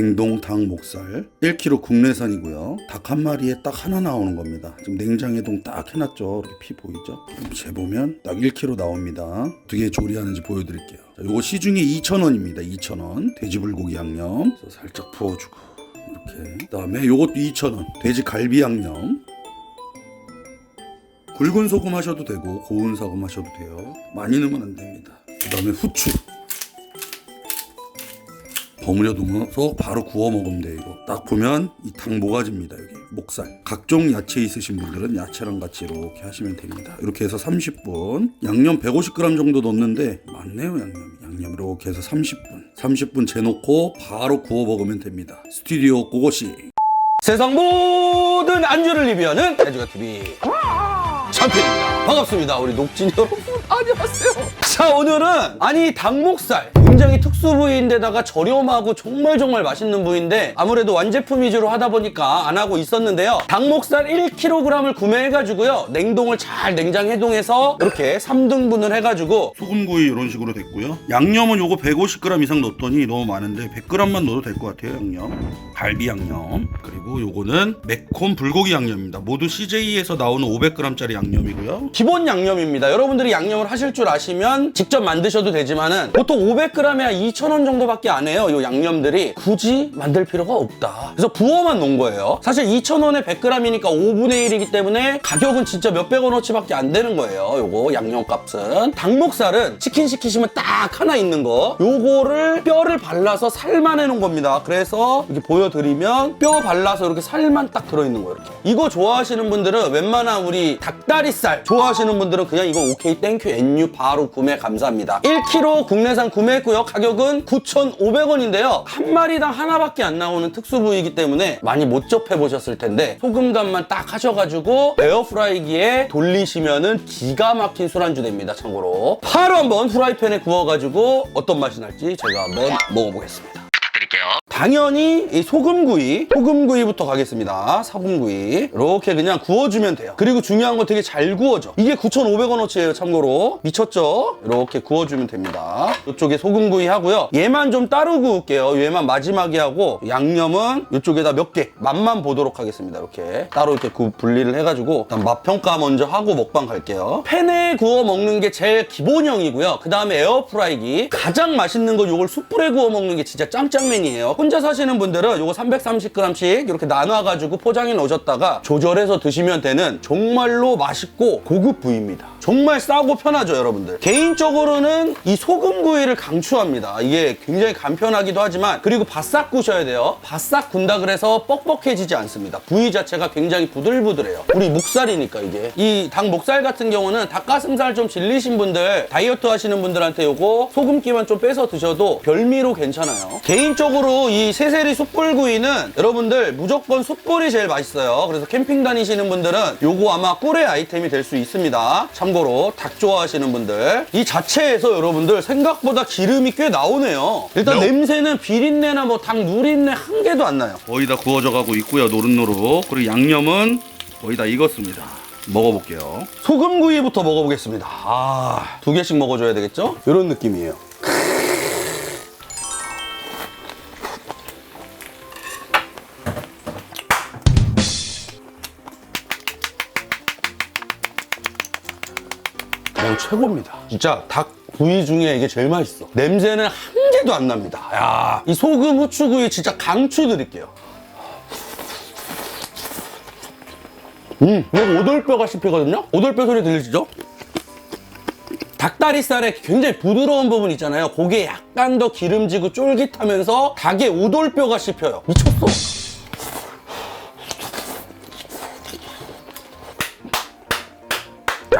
냉동 닭 목살 1kg 국내산이고요. 닭 한 마리에 딱 하나 나오는 겁니다. 지금 냉장해동 딱 해놨죠. 이렇게 피 보이죠? 재보면 딱 1kg 나옵니다. 어떻게 조리하는지 보여드릴게요. 자, 요거 시중에 2,000원입니다. 2,000원. 돼지 불고기 양념. 살짝 부어주고 이렇게. 그다음에 요것도 2,000원. 돼지 갈비 양념. 굵은 소금 하셔도 되고 고운 소금 하셔도 돼요. 많이 넣으면 안 됩니다. 그다음에 후추. 버무려 두면서 바로 구워 먹으면 돼요. 이거 딱 보면 이 닭 모가지입니다. 여기 목살. 각종 야채 있으신 분들은 야채랑 같이 이렇게 하시면 됩니다. 이렇게 해서 30분. 양념 150g 정도 넣는데 많네요 양념. 양념 이렇게 해서 30분. 30분 재놓고 바로 구워 먹으면 됩니다. 스튜디오 고고씨. 세상 모든 안주를 리뷰하는 해주가 TV champions 반갑습니다 우리 녹진 여러분 안녕하세요 자 오늘은 아니 닭목살 굉장히 특수 부위인데다가 저렴하고 정말 정말 맛있는 부위인데 아무래도 완제품 위주로 하다 보니까 안 하고 있었는데요 닭목살 1kg을 구매해가지고요 냉동을 잘 냉장 해동해서 이렇게 3등분을 해가지고 소금구이 이런 식으로 됐고요. 양념은 요거 150g 이상 넣었더니 너무 많은데 100g만 넣어도 될 것 같아요. 양념. 갈비 양념. 그리고 요거는 매콤 불고기 양념입니다. 모두 CJ에서 나오는 500g짜리 양념이고요. 기본 양념입니다. 여러분들이 양념을 하실 줄 아시면 직접 만드셔도 되지만은 보통 500g에 한 2,000원 정도밖에 안 해요. 이 양념들이 굳이 만들 필요가 없다. 그래서 부어만 놓은 거예요. 사실 2,000원에 100g이니까 5분의 1이기 때문에 가격은 진짜 몇백 원어치밖에 안 되는 거예요. 요거 양념값은. 닭목살은 치킨 시키시면 딱 하나 있는 거. 요거를 뼈를 발라서 살만 해놓은 겁니다. 그래서 이렇게 보여드리면 뼈 발라서 이렇게 살만 딱 들어있는 거예요. 이렇게. 이거 좋아하시는 분들은 웬만한 우리 닭다리살 좋아하시는 분들은 그냥 이거 오케이 땡큐 NU 바로 구매 감사합니다. 1kg 국내산 구매했고요. 가격은 9,500원인데요. 한 마리당 하나밖에 안 나오는 특수 부위이기 때문에 많이 못 접해 보셨을 텐데 소금간만 딱 하셔가지고 에어프라이기에 돌리시면은 기가 막힌 술안주 됩니다. 참고로 바로 한번 프라이팬에 구워가지고 어떤 맛이 날지 제가 한번 먹어보겠습니다. 당연히 이 소금구이, 소금구이부터 가겠습니다. 소금구이. 이렇게 그냥 구워주면 돼요. 그리고 중요한 건 되게 잘 구워져. 이게 9,500원어치예요, 참고로. 미쳤죠? 이렇게 구워주면 됩니다. 이쪽에 소금구이 하고요. 얘만 좀 따로 구울게요. 얘만 마지막에 하고 양념은 이쪽에다 몇 개, 맛만 보도록 하겠습니다. 이렇게 따로 이렇게 구- 분리를 해가지고 일단 맛 평가 먼저 하고 먹방 갈게요. 팬에 구워 먹는 게 제일 기본형이고요. 그 다음에 에어프라이기. 가장 맛있는 건 이걸 숯불에 구워 먹는 게 진짜 짱짱맨이에요. 혼자 사시는 분들은 이거 330g씩 이렇게 나눠가지고 포장해 놓으셨다가 조절해서 드시면 되는 정말로 맛있고 고급 부위입니다. 정말 싸고 편하죠, 여러분들. 개인적으로는 이 소금구이를 강추합니다. 이게 굉장히 간편하기도 하지만 그리고 바싹 구셔야 돼요. 바싹 군다 그래서 뻑뻑해지지 않습니다. 부위 자체가 굉장히 부들부들해요. 우리 목살이니까 이게. 이 닭 목살 같은 경우는 닭가슴살 좀 질리신 분들, 다이어트 하시는 분들한테 요거 소금기만 좀 빼서 드셔도 별미로 괜찮아요. 개인적으로 이 세세리 숯불구이는 여러분들 무조건 숯불이 제일 맛있어요. 그래서 캠핑 다니시는 분들은 요거 아마 꿀의 아이템이 될 수 있습니다. 참 고로 닭 좋아하시는 분들. 이 자체에서 여러분들 생각보다 기름이 꽤 나오네요. 일단 냄새는 비린내나 뭐 닭 누린내 한 개도 안 나요. 거의 다 구워져 가고 있고요. 노릇노릇. 그리고 양념은 거의 다 익었습니다. 먹어볼게요. 소금구이부터 먹어보겠습니다. 아, 두 개씩 먹어줘야 되겠죠? 이런 느낌이에요. 최고입니다. 진짜 닭 구이 중에 이게 제일 맛있어. 냄새는 한 개도 안 납니다. 야, 이 소금 후추구이 진짜 강추 드릴게요. 음, 이거 오돌뼈가 씹히거든요? 오돌뼈 소리 들리시죠? 닭다리살에 굉장히 부드러운 부분 있잖아요. 그게 약간 더 기름지고 쫄깃하면서 닭의 오돌뼈가 씹혀요. 미쳤어.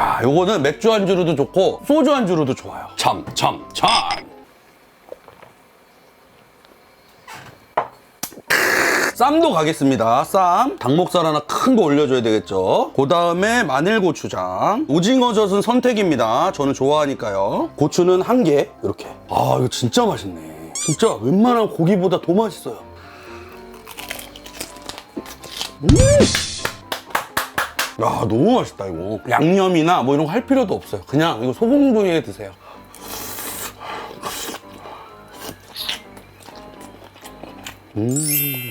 야, 요거는 맥주 안주로도 좋고 소주 안주로도 좋아요. 참, 참, 참. 쌈도 가겠습니다. 쌈. 닭목살 하나 큰 거 올려줘야 되겠죠. 그 다음에 마늘고추장. 오징어 젓은 선택입니다. 저는 좋아하니까요. 고추는 한 개. 이렇게. 아, 이거 진짜 맛있네. 진짜 웬만한 고기보다 더 맛있어요. 음! 야, 너무 맛있다, 이거. 양념이나 뭐 이런 거 할 필요도 없어요. 그냥 이거 소금구이에 드세요.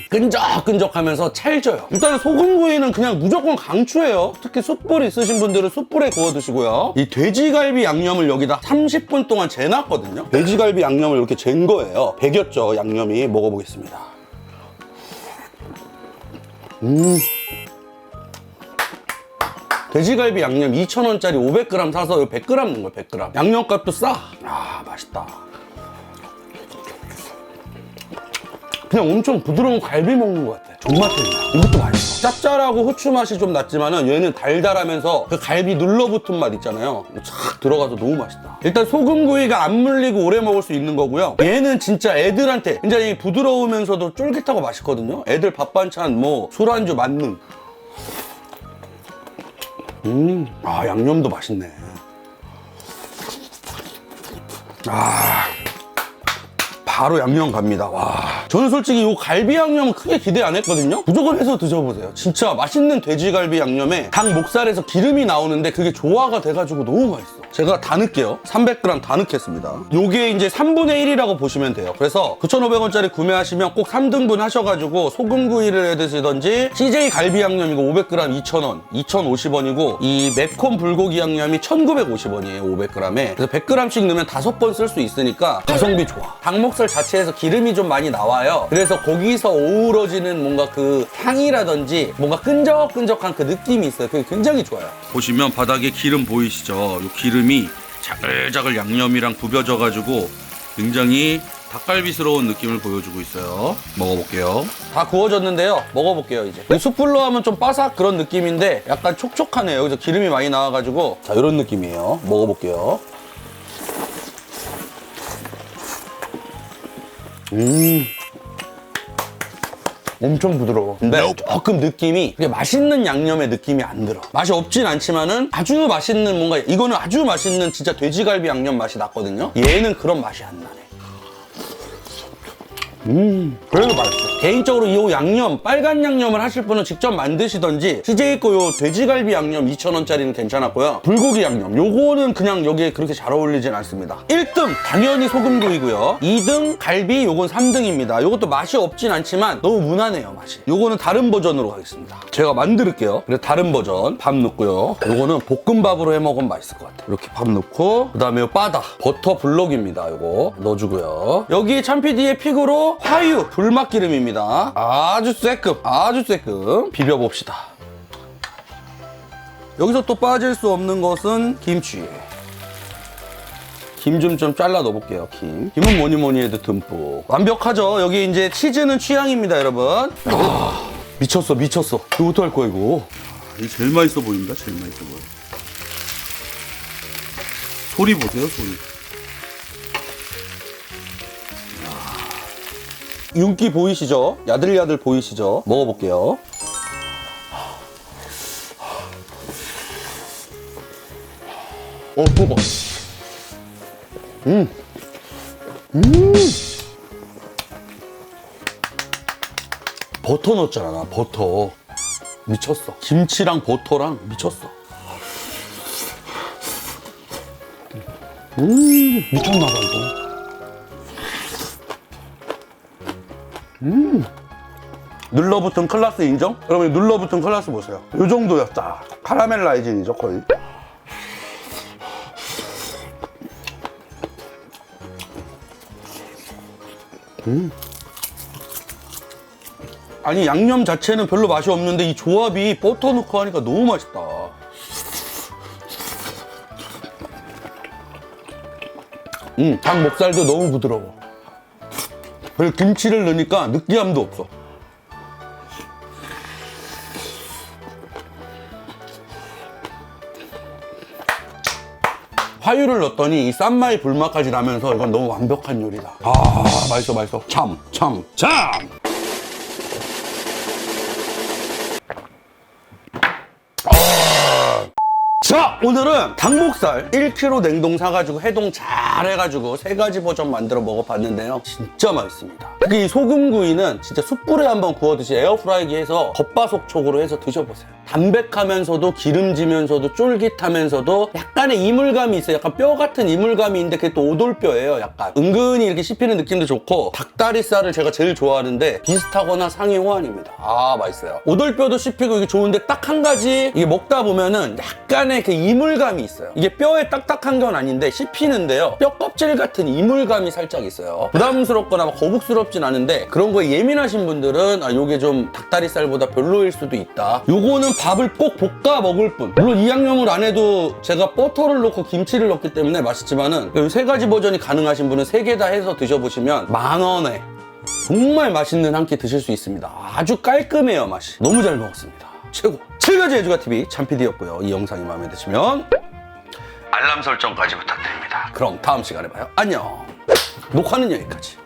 끈적끈적하면서 찰져요. 일단 소금구이는 그냥 무조건 강추예요. 특히 숯불 있으신 분들은 숯불에 구워 드시고요. 이 돼지갈비 양념을 여기다 30분 동안 재놨거든요. 돼지갈비 양념을 이렇게 잰 거예요. 배겼죠, 양념이. 먹어보겠습니다. 음. 돼지갈비 양념 2,000원짜리 500g 사서 100g 넣은 거예요, 100g. 양념값도 싸. 아, 맛있다. 그냥 엄청 부드러운 갈비 먹는 것 같아. 존맛탱이야. 이것도 맛있어. 짭짤하고 후추 맛이 좀 났지만은 얘는 달달하면서 그 갈비 눌러붙은 맛 있잖아요. 착 들어가서 너무 맛있다. 일단 소금구이가 안 물리고 오래 먹을 수 있는 거고요. 얘는 진짜 애들한테 이 부드러우면서도 쫄깃하고 맛있거든요. 애들 밥 반찬 뭐 술안주 만능. 음, 아 양념도 맛있네. 아. 바로 양념 갑니다. 와. 저는 솔직히 이 갈비 양념은 크게 기대 안 했거든요. 무조건 해서 드셔보세요. 진짜 맛있는 돼지갈비 양념에 닭 목살에서 기름이 나오는데 그게 조화가 돼가지고 너무 맛있어. 제가 다 넣을게요. 300g 다 넣겠습니다. 요게 이제 3분의 1이라고 보시면 돼요. 그래서 9,500원짜리 구매하시면 꼭 3등분 하셔가지고 소금구이를 해 드시던지 CJ 갈비 양념 이거 500g 2,000원, 2,050원이고 이 매콤 불고기 양념이 1,950원이에요. 500g에. 그래서 100g씩 넣으면 5번 쓸 수 있으니까 가성비 좋아. 닭목살 자체에서 기름이 좀 많이 나와요. 그래서 거기서 어우러지는 뭔가 그 향이라든지 뭔가 끈적끈적한 그 느낌이 있어요. 그게 굉장히 좋아요. 보시면 바닥에 기름 보이시죠? 요 기름 이 자글자글 양념이랑 부벼져가지고 굉장히 닭갈비스러운 느낌을 보여주고 있어요. 먹어볼게요. 다 구워졌는데요. 먹어볼게요, 이제. 이 숯불로 하면 좀 바삭 그런 느낌인데 약간 촉촉하네요. 여기서 기름이 많이 나와가지고. 자, 이런 느낌이에요. 먹어볼게요. 음. 엄청 부드러워. 근데 조금 느낌이 그게 맛있는 양념의 느낌이 안 들어. 맛이 없진 않지만은 아주 맛있는 뭔가 이거는 아주 맛있는 진짜 돼지갈비 양념 맛이 났거든요. 얘는 그런 맛이 안 나네. 음, 그래도 맛있어. 개인적으로 이 양념, 빨간 양념을 하실 분은 직접 만드시던지, CJ 거요 돼지갈비 양념 2,000원짜리는 괜찮았고요. 불고기 양념, 요거는 그냥 여기에 그렇게 잘 어울리진 않습니다. 1등, 당연히 소금구이고요. 2등, 갈비, 요건 3등입니다. 요것도 맛이 없진 않지만 너무 무난해요, 맛이. 요거는 다른 버전으로 가겠습니다. 제가 만들게요. 그래서 다른 버전, 밥 넣고요. 요거는 볶음밥으로 해 먹으면 맛있을 것 같아요. 이렇게 밥 넣고, 그 다음에 요 바다, 버터 블럭입니다. 요거 넣어주고요. 여기 참피디의 픽으로 화유, 불맛기름입니다. 아주 쎄끔, 아주 쎄끔 비벼봅시다. 여기서 또 빠질 수 없는 것은 김치. 김좀좀 잘라 넣어볼게요, 김. 김은 뭐니 뭐니 해도 듬뿍. 완벽하죠? 여기 이제 치즈는 취향입니다, 여러분. 아, 미쳤어, 미쳤어. 이거 어떡할 거야, 이거? 이게 제일 맛있어 보입니다. 제일 맛있어 보여. 소리 보세요, 소리. 윤기 보이시죠? 야들야들 보이시죠? 먹어볼게요. 어, 뜨거. 음. 음. 버터 넣었잖아, 나 버터. 미쳤어. 김치랑 버터랑 미쳤어. 음, 미쳤나봐, 이거. 눌러붙은 클라스 인정? 여러분 눌러붙은 클라스 보세요. 이 정도였다. 카라멜 라이징이죠 거의. 음. 아니 양념 자체는 별로 맛이 없는데 이 조합이 버터 넣고 하니까 너무 맛있다. 음, 닭 목살도 너무 부드러워. 그리고 김치를 넣으니까 느끼함도 없어. 화유를 넣었더니 이 쌈마이 불맛까지 나면서 이건 너무 완벽한 요리다. 아, 맛있어, 맛있어. 참, 참, 참! 아, 자 오늘은 닭목살 1kg 냉동 사가지고 해동 잘 해가지고 세 가지 버전 만들어 먹어봤는데요. 진짜 맛있습니다. 특히 이 소금구이는 진짜 숯불에 한번 구워 드시 에어프라이기에서 겉바속촉으로 해서 드셔보세요. 담백하면서도 기름지면서도 쫄깃하면서도 약간의 이물감이 있어요. 약간 뼈 같은 이물감이 있는데 그게 또 오돌뼈예요 약간. 은근히 이렇게 씹히는 느낌도 좋고 닭다리살을 제가 제일 좋아하는데 비슷하거나 상위 호환입니다. 아 맛있어요. 오돌뼈도 씹히고 이게 좋은데 딱 한 가지 이게 먹다 보면은 약간의 그 이물감이 있어요. 이게 뼈에 딱딱한 건 아닌데 씹히는데요. 뼈 껍질 같은 이물감이 살짝 있어요 부담스럽거나 막 거북스럽진 않은데 그런 거에 예민하신 분들은 아 요게 좀 닭다리살보다 별로일 수도 있다 요거는 밥을 꼭 볶아 먹을 뿐 물론 이 양념을 안 해도 제가 버터를 넣고 김치를 넣기 때문에 맛있지만은 이세 가지 버전이 가능하신 분은 세 개 다 해서 드셔보시면 만 원에 정말 맛있는 한 끼 드실 수 있습니다. 아주 깔끔해요, 맛이. 너무 잘 먹었습니다. 최고. 7가지 해주가TV 참PD였고요. 이 영상이 마음에 드시면 알람 설정까지 부탁드립니다. 그럼 다음 시간에 봐요. 안녕. 녹화는 여기까지.